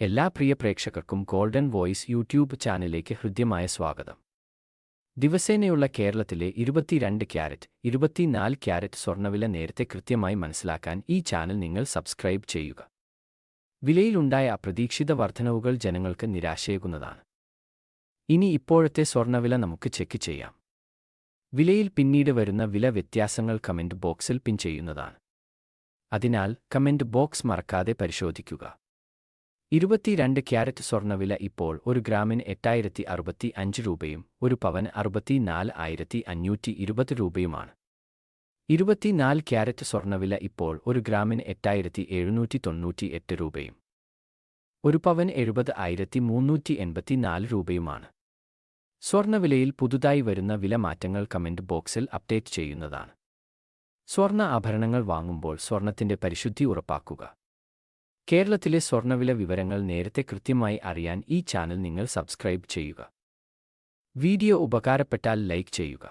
എല്ലാ പ്രിയ പ്രേക്ഷകർക്കും golden voice YouTube ചാനലിലേക്ക് ഹൃദ്യമായ സ്വാഗതം. ദിവസേനയുള്ള കേരളത്തിലെ ഇരുപത്തിരണ്ട് ക്യാരറ്റ് ഇരുപത്തിനാല് ക്യാരറ്റ് സ്വർണവില നേരത്തെ കൃത്യമായി മനസ്സിലാക്കാൻ ഈ ചാനൽ നിങ്ങൾ സബ്സ്ക്രൈബ് ചെയ്യുക. വിലയിലുണ്ടായ അപ്രതീക്ഷിത വർധനവുകൾ ജനങ്ങൾക്ക് നിരാശയേകുന്നതാണ്. ഇനി ഇപ്പോഴത്തെ സ്വർണവില നമുക്ക് ചെക്ക് ചെയ്യാം. വിലയിൽ പിന്നീട് വരുന്ന വില വ്യത്യാസങ്ങൾ കമന്റ് ബോക്സിൽ പിൻ ചെയ്യുന്നതാണ്. അതിനാൽ കമന്റ് ബോക്സ് മറക്കാതെ പരിശോധിക്കുക. ഇരുപത്തിരണ്ട് ക്യാരറ്റ് സ്വർണവില ഇപ്പോൾ ഒരു ഗ്രാമിന് എട്ടായിരത്തി അറുപത്തി അഞ്ച് രൂപയും ഒരു പവന് അറുപത്തിനാല് ആയിരത്തി അഞ്ഞൂറ്റി ഇരുപത് രൂപയുമാണ്. ഇരുപത്തിനാല് ക്യാരറ്റ് സ്വർണവില ഇപ്പോൾ ഒരു ഗ്രാമിന് എട്ടായിരത്തി എഴുന്നൂറ്റി തൊണ്ണൂറ്റി എട്ട് രൂപയും ഒരു പവൻ എഴുപത് ആയിരത്തി മുന്നൂറ്റി എൺപത്തിനാല് രൂപയുമാണ് സ്വർണവിലയിൽ പുതുതായി വരുന്ന വില മാറ്റങ്ങൾ കമന്റ് ബോക്സിൽ അപ്ഡേറ്റ് ചെയ്യുന്നതാണ്. സ്വർണ ആഭരണങ്ങൾ വാങ്ങുമ്പോൾ സ്വർണത്തിന്റെ പരിശുദ്ധി ഉറപ്പാക്കുക. കേരളത്തിലെ സ്വർണവില വിവരങ്ങൾ നേരത്തെ കൃത്യമായി അറിയാൻ ഈ ചാനൽ നിങ്ങൾ സബ്സ്ക്രൈബ് ചെയ്യുക. വീഡിയോ ഉപകാരപ്പെട്ടാൽ ലൈക്ക് ചെയ്യുക.